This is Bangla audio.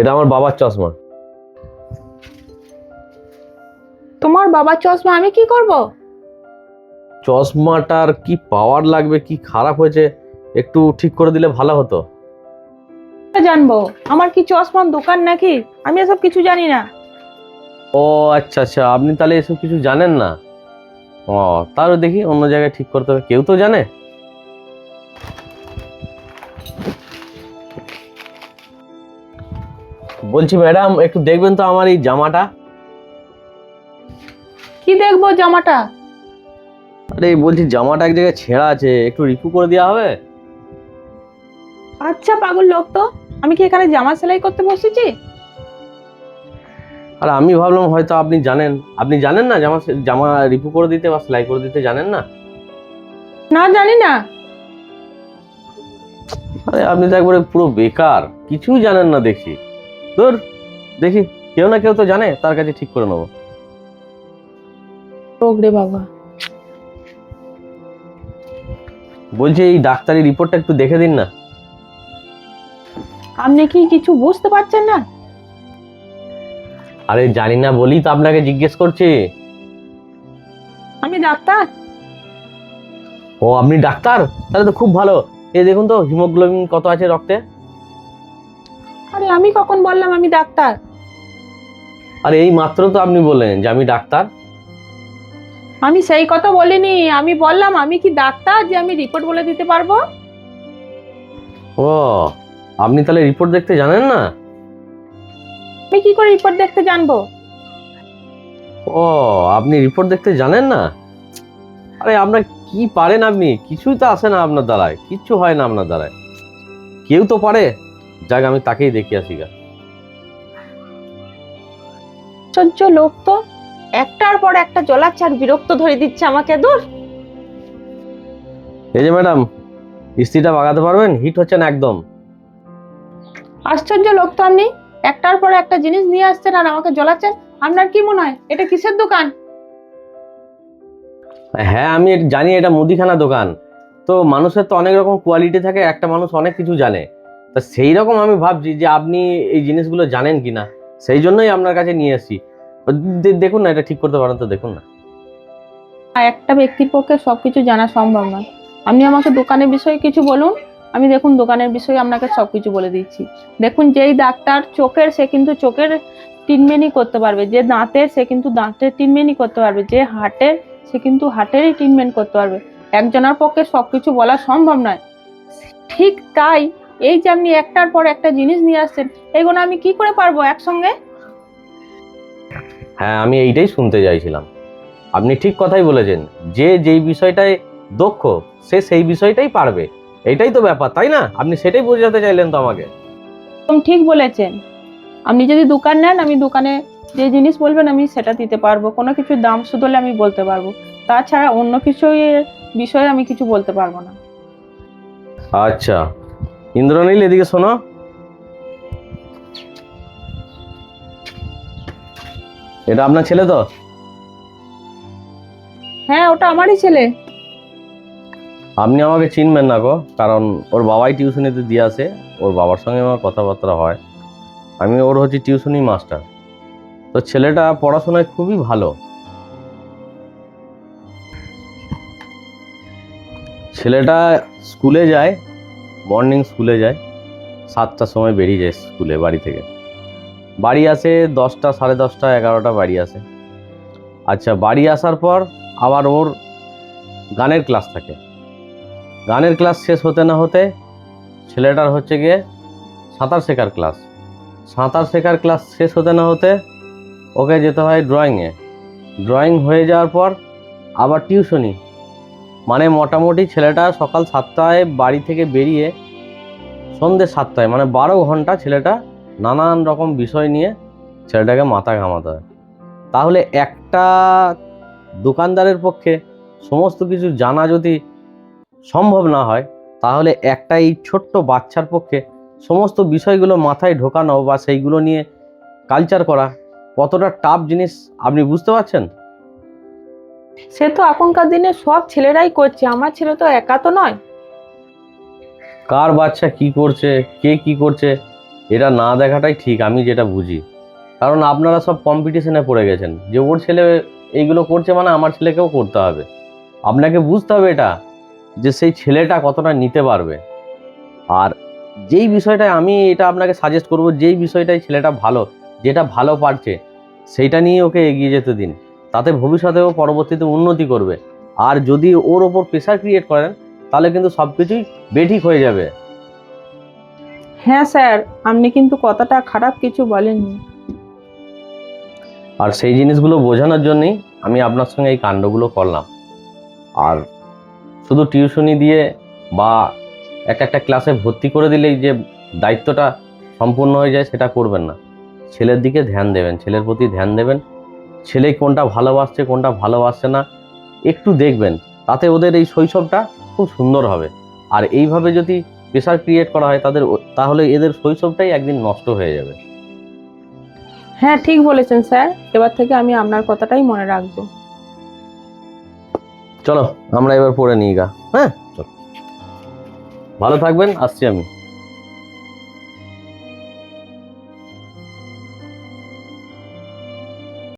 এটা আমার বাবার চশমা। তোমার বাবার চশমা আমি কি করব? চশমাটার কি পাওয়ার লাগবে কি খারাপ হয়েছে একটু ঠিক করে দিলে ভালো হতো। জানব। আমার কি চশমার দোকান নাকি? আমি এসব কিছু জানি না। ও আচ্ছা আচ্ছা আপনি তাহলে এসব কিছু জানেন না? ও তাহলে দেখি অন্য জায়গায় ঠিক করতে হবে। কেউ তো জানে? বলছি ম্যাডাম একটু দেখবেন তো আমার এই জামাটা। কি দেখব জামাটা? আরে বলছি জামাটা এক জায়গায় ছেঁড়া আছে একটু রিপু করে দেওয়া হবে? আচ্ছা পাগল লোক তো। আমি কি এখানে জামা সেলাই করতে বসেছি? আর আমি ভাবলাম হয়তো আপনি জানেন। আপনি জানেন না জামা জামা রিপু করে দিতে বা সেলাই করে দিতে জানেন না? না জানি না। আরে আপনি তো একবারে পুরো বেকার। কিছুই জানেন না দেখি। ধর দেখি কেউ না কেউ তো জানে তার কাছে ঠিক করে নেব। বাবা। বলছি এই ডাক্তারি রিপোর্টটা একটু দেখে দিন না। আপনি কি কিছু বুঝতে পারছেন না? আরে জানি না বলি তো আপনাকে জিজ্ঞেস করছি। আমি ডাক্তার? ও আপনি ডাক্তার? তাহলে তো খুব ভালো। এই দেখুন তো হিমোগ্লোবিন কত আছে রক্তে? আরে আমি কখন বললাম আমি ডাক্তার? আর এই মাত্র তো আপনি বললেন যে আমি ডাক্তার। আমি সেই কথা বলিনি আমি বললাম আমি কি ডাক্তার যে আমি রিপোর্ট বলে দিতে পারব? ও আপনি তাহলে রিপোর্ট দেখতে জানেন না? আমি কি করে রিপোর্ট দেখতে জানব? ও আপনি রিপোর্ট দেখতে জানেন না? আরে আপনার কি পারেন আপনি? কিছুই তো আসে না আপনার দ্বারায় কিচ্ছু হয় না আপনার দ্বারায়। কেউ তো পারে। যাক আমি তাকেই দেখি আসি গা আশ্চর্য লোক তো। একটার পর একটা জলাচ্ছার বিরক্ত ধরে দিচ্ছে আমাকে দূর। এই যে ম্যাডাম ইস্ত্রিটা বাগাতে পারবেন? হিট হচ্ছে না একদম। আশ্চর্য লোক তো আপনি। একটার পর একটা জিনিস নিয়ে আসছেন আর আমাকে জ্বলাচ্ছেন আপনার কি মনে হয়? এটা কিসের দোকান? হ্যাঁ আমি জানি এটা মুদিখানা দোকান। তো মানুষের তো অনেক রকম কোয়ালিটি থাকে একটা মানুষ অনেক কিছু জানে। তা সেই রকম আমি ভাবছি যে আপনি এই জিনিসগুলো জানেন কিনা। সেই জন্যই আপনার কাছে নিয়ে এসেছি দেখুন না, এটা ঠিক করতে পারেন তো, দেখুন না। একটা ব্যক্তির পক্ষে সবকিছু জানা সম্ভব নয়। আপনি আমাকে দোকানের বিষয়ে কিছু বলুন, আমি দেখুন দোকানের বিষয়ে আপনাকে সবকিছু বলে দিচ্ছি। দেখুন, যেই ডাক্তার চোখের, সে কিন্তু চোখের ট্রিটমেন্টই করতে পারবে। যে দাঁতের, সে কিন্তু দাঁতের ট্রিটমেন্টই করতে পারবে। যে হার্টের, সে কিন্তু হার্টেরই ট্রিটমেন্ট করতে পারবে। একজনের পক্ষে সবকিছু বলা সম্ভব নয়। ঠিক তাই এই যে আপনি একটার পর একটা জিনিস নিয়ে আসছেন এগুলো আমি কি করে পারব একসঙ্গে? হ্যাঁ আমি এইটাই শুনতে চাইছিলাম। আপনি ঠিক কথাই বলেছেন যে যেই বিষয়টায় দক্ষ সে সেই বিষয়টাই পারবে। এটাই তো ব্যাপার তাই না? আপনি সেটাই বোঝাতে চাইলেন তো আমাকে। একদম ঠিক বলেছেন। আপনি যদি দোকান নেন আমি দোকানে যে জিনিস বলবেন আমি সেটা দিতে পারব। কোনো কিছুর দাম শুধলে আমি বলতে পারব। তাছাড়া অন্য কিছু বিষয়ে আমি কিছু বলতে পারব না। আচ্ছা ইন্দ্রনীল এদিকে শোনো। এটা আপনার ছেলে তো? হ্যাঁ ওটা আমারই ছেলে। আপনি আমাকে চিনবেন না গো কারণ ওর বাবাই টিউশনিতে দিয়ে আসে ওর বাবার সঙ্গে আমার কথাবার্তা হয়। আমি ওর হচ্ছে টিউশনি মাস্টার। তো ছেলেটা পড়াশোনায় খুবই ভালো। ছেলেটা স্কুলে যায় মর্নিং স্কুলে যায়, সাতটার সময় বেরিয়ে যায় স্কুলে বাড়ি থেকে। বাড়ি আসে দশটা, সাড়ে দশটা, এগারোটা বাড়ি আসে। আচ্ছা বাড়ি আসার পর আবার ওর গানের ক্লাস থাকে। গানের ক্লাস শেষ হতে না হতে ছেলেটার হচ্ছে গিয়ে সাঁতার শেখার ক্লাস সাঁতার শেখার ক্লাস শেষ হতে না হতে ওকে যেতে হয় ড্রয়িংয়ে ড্রয়িং হয়ে যাওয়ার পর আবার টিউশনি মানে মোটামুটি ছেলেটা সকাল সাতটায় বাড়ি থেকে বেরিয়ে সন্ধ্যে সাতটায় মানে বারো ঘণ্টা ছেলেটা নানান রকম বিষয় নিয়ে ছেলেটাকে মাথা ঘামাতে হয়। তাহলে একটা দোকানদারের পক্ষে সমস্ত কিছু জানা যদি সম্ভব না হয়, তাহলে একটা এই ছোট্ট বাচ্চার পক্ষে সমস্ত বিষয়গুলো মাথায় ঢোকানো বা সেইগুলো নিয়ে কালচার করা কতটা টাফ জিনিস আপনি বুঝতে পারছেন? সে তো এখনকার দিনে সব ছেলেরাই করছে, আমার ছেলে তো একা তো নয়। কার বাচ্চা কি করছে, কে কি করছে, এটা না দেখাটাই ঠিক, আমি যেটা বুঝি। কারণ আপনারা সব কম্পিটিশনে পড়ে গেছেন, যে ওর ছেলে এইগুলো করছে মানে আমার ছেলেকেও করতে হবে। আপনাকে বুঝতে হবে এটা, যে সেই ছেলেটা কতটা নিতে পারবে। আর যেই বিষয়টায় আমি এটা আপনাকে সাজেস্ট করব, যেই বিষয়টাই ছেলেটা ভালো, যেটা ভালো পারছে, সেইটা নিয়ে ওকে এগিয়ে যেতে দিন। তাতে ভবিষ্যতেও পরবর্তীতে উন্নতি করবে। আর যদি ওর ওপর প্রেশার ক্রিয়েট করেন তাহলে কিন্তু সব কিছুই বেঠিক হয়ে যাবে। হ্যাঁ স্যার আপনি কিন্তু কথাটা খারাপ কিছু বলেননি। আর সেই জিনিসগুলো বোঝানোর জন্যই আমি আপনার সঙ্গে এই কাণ্ডগুলো করলাম। আর শুধু টিউশনি দিয়ে বা এক একটা ক্লাসে ভর্তি করে দিলেই যে দায়িত্বটা সম্পূর্ণ হয়ে যায় সেটা করবেন না। ছেলের দিকে ধ্যান দেবেন ছেলের প্রতি ধ্যান দেবেন ছেলে কোনটা ভালোবাসছে কোনটা ভালোবাসছে না একটু দেখবেন। তাতে ওদের এই শৈশবটা খুব সুন্দর হবে। আর এইভাবে যদি প্রেশার ক্রিয়েট করা হয় তাদের তাহলে এদের শৈশবটাই একদিন নষ্ট হয়ে যাবে। হ্যাঁ ঠিক বলেছেন স্যার। এবার থেকে আমি আপনার কথাটাই মনে রাখব। চলো আমরা এবার পড়ে নিই গা। হ্যাঁ চলো। ভালো থাকবেন আসছি আমি।